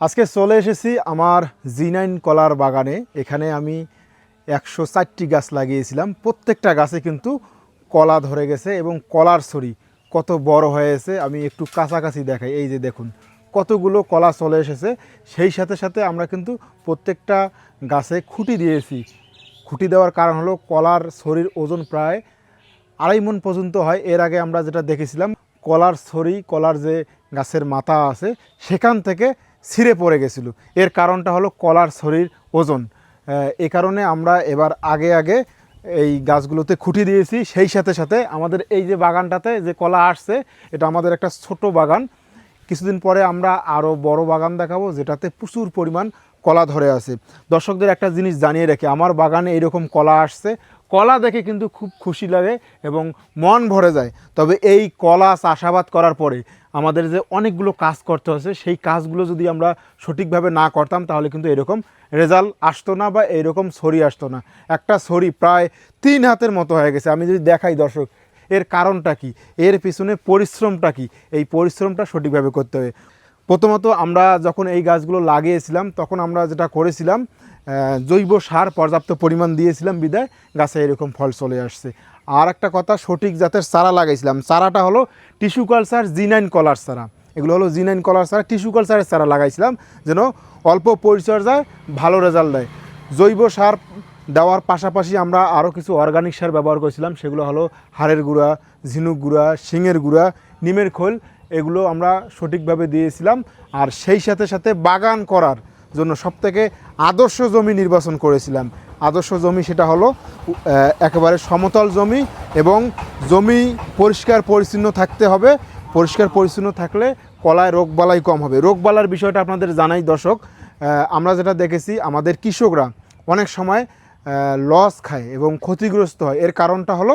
আজকে চলে এসেছি আমার জি নাইন কলার বাগানে। এখানে আমি একশো চারটি গাছ লাগিয়েছিলাম। প্রত্যেকটা গাছে কিন্তু কলা ধরে গেছে এবং কলার ছড়ি কত বড় হয়েছে, আমি একটু কাছাকাছি দেখাই। এই যে দেখুন, কতগুলো কলা চলে এসেছে। সেই সাথে সাথে আমরা কিন্তু প্রত্যেকটা গাছে খুঁটি দিয়েছি। খুঁটি দেওয়ার কারণ হলো কলার ছড়ির ওজন প্রায় আড়াই মন পর্যন্ত হয়। এর আগে আমরা যেটা দেখেছিলাম, কলার ছড়ি, কলার যে গাছের মাথা আছে, সেখান থেকে ছিঁড়ে পড়ে গেছিল। এর কারণটা হলো কলার শরীর ওজন। এ কারণে আমরা এবার আগে আগে এই গাছগুলোতে খুঁটি দিয়েছি। সেই সাথে সাথে আমাদের এই যে বাগানটাতে যে কলা আসছে, এটা আমাদের একটা ছোট বাগান। কিছুদিন পরে আমরা আরও বড় বাগান দেখাবো, যেটাতে প্রচুর পরিমাণ কলা ধরে আছে। দর্শকদের একটা জিনিস জানিয়ে রাখি, আমার বাগানে এরকম কলা আসছে কলা দেখে কিন্তু খুব খুশি লাগে এবং মন ভরে যায়। তবে এই কলা চাষাবাদ করার পরে আমাদের যে অনেকগুলো কাজ করতে হচ্ছে, সেই কাজগুলো যদি আমরা সঠিকভাবে না করতাম, তাহলে কিন্তু এরকম রেজাল্ট আসতো না বা এরকম ছড়ি আসতো না। একটা ছড়ি প্রায় তিন হাতের মতো হয়ে গেছে। আমি যদি দেখাই দর্শক, এর কারণটা কি? এর পিছনে পরিশ্রমটা কি? এই পরিশ্রমটা সঠিকভাবে করতে হবে। প্রথমত আমরা যখন এই গাছগুলো লাগিয়েছিলাম, তখন আমরা যেটা করেছিলাম জৈব সার পর্যাপ্ত পরিমাণ দিয়েছিলাম বিদায়, গাছে এরকম ফল চলে আসছে। আর একটা কথা, সঠিক জাতের চারা লাগাইছিলাম। চারাটা হলো টিস্যু কালচার জি নাইন কলার চারা। এগুলো হলো জিনাইন কলার চারা, টিস্যু কালচারের চারা লাগাইছিলাম, যেন অল্প পরিচর্যায় ভালো রেজাল্ট দেয়। জৈব সার দেওয়ার পাশাপাশি আমরা আরও কিছু অর্গানিক সার ব্যবহার করেছিলাম, সেগুলো হলো হাড়ের গুঁড়া, ঝিনুক গুঁড়া, শিঙের গুঁড়া, নিমের খোল এগুলো আমরা সঠিকভাবে দিয়েছিলাম। আর সেই সাথে সাথে বাগান করার জন্য সবথেকে আদর্শ জমি নির্বাচন করেছিলাম। আদর্শ জমি সেটা হলো একেবারে সমতল জমি এবং জমি পরিষ্কার পরিচ্ছন্ন থাকতে হবে। পরিষ্কার পরিচ্ছন্ন থাকলে কলায় রোগবালাই কম হবে। রোগবালার বিষয়টা আপনাদের জানাই দর্শক। আমরা যেটা দেখেছি, আমাদের কৃষকরা অনেক সময় লস খায় এবং ক্ষতিগ্রস্ত হয়। এর কারণটা হলো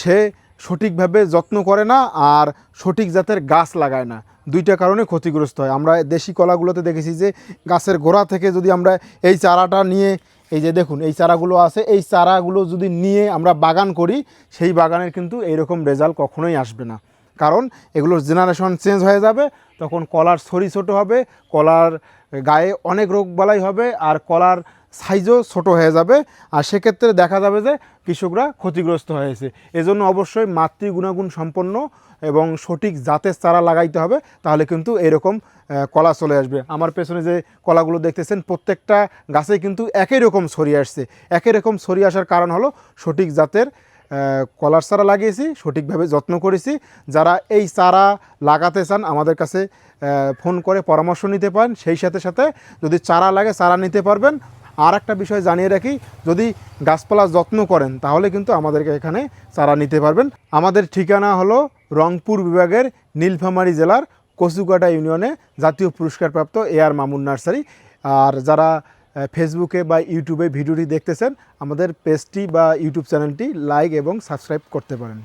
সে সঠিকভাবে যত্ন করে না আর সঠিক জাতের গাছ লাগায় না। দুইটা কারণে ক্ষতিগ্রস্ত হয়। আমরা দেশি কলাগুলোতে দেখেছি যে গাছের গোড়া থেকে যদি আমরা এই চারাটা নিয়ে, এই যে দেখুন, এই চারাগুলো আছে, এই চারাগুলো যদি নিয়ে আমরা বাগান করি, সেই বাগানের কিন্তু এইরকম রেজাল্ট কখনোই আসবে না। কারণ এগুলোর জেনারেশন চেঞ্জ হয়ে যাবে, তখন কলার ছড়ি ছোটো হবে, কলার গায়ে অনেক রোগবালাই হবে আর কলার সাইজও ছোট হয়ে যাবে। আর সেক্ষেত্রে দেখা যাবে যে কৃষকরা ক্ষতিগ্রস্ত হয়েছে। এজন্য অবশ্যই মাতৃ গুণাগুণ সম্পন্ন এবং সঠিক জাতের চারা লাগাইতে হবে, তাহলে কিন্তু এরকম কলা চলে আসবে। আমার পেছনে যে কলাগুলো দেখতেছেন, প্রত্যেকটা গাছে কিন্তু একই রকম ছড়িয়ে আসছে। একই রকম ছড়িয়ে আসার কারণ হলো সঠিক জাতের কলার চারা লাগিয়েছি, সঠিকভাবে যত্ন করেছি। যারা এই চারা লাগাতে চান, আমাদের কাছে ফোন করে পরামর্শ নিতে পারেন। সেই সাথে সাথে যদি চারা লাগে, চারা নিতে পারবেন। আর একটা বিষয় জানিয়ে রাখি, যদি গাছপালা যত্ন করেন, তাহলে কিন্তু আমাদেরকে এখানে চারা নিতে পারবেন। আমাদের ঠিকানা হলো রংপুর বিভাগের নীলফামারী জেলার কচুকাটা ইউনিয়নে জাতীয় পুরস্কারপ্রাপ্ত এ আর মামুন নার্সারি। আর যারা ফেসবুকে বা ইউটিউবে ভিডিওটি দেখতেছেন, আমাদের পেজটি বা ইউটিউব চ্যানেলটি লাইক এবং সাবস্ক্রাইব করতে পারেন।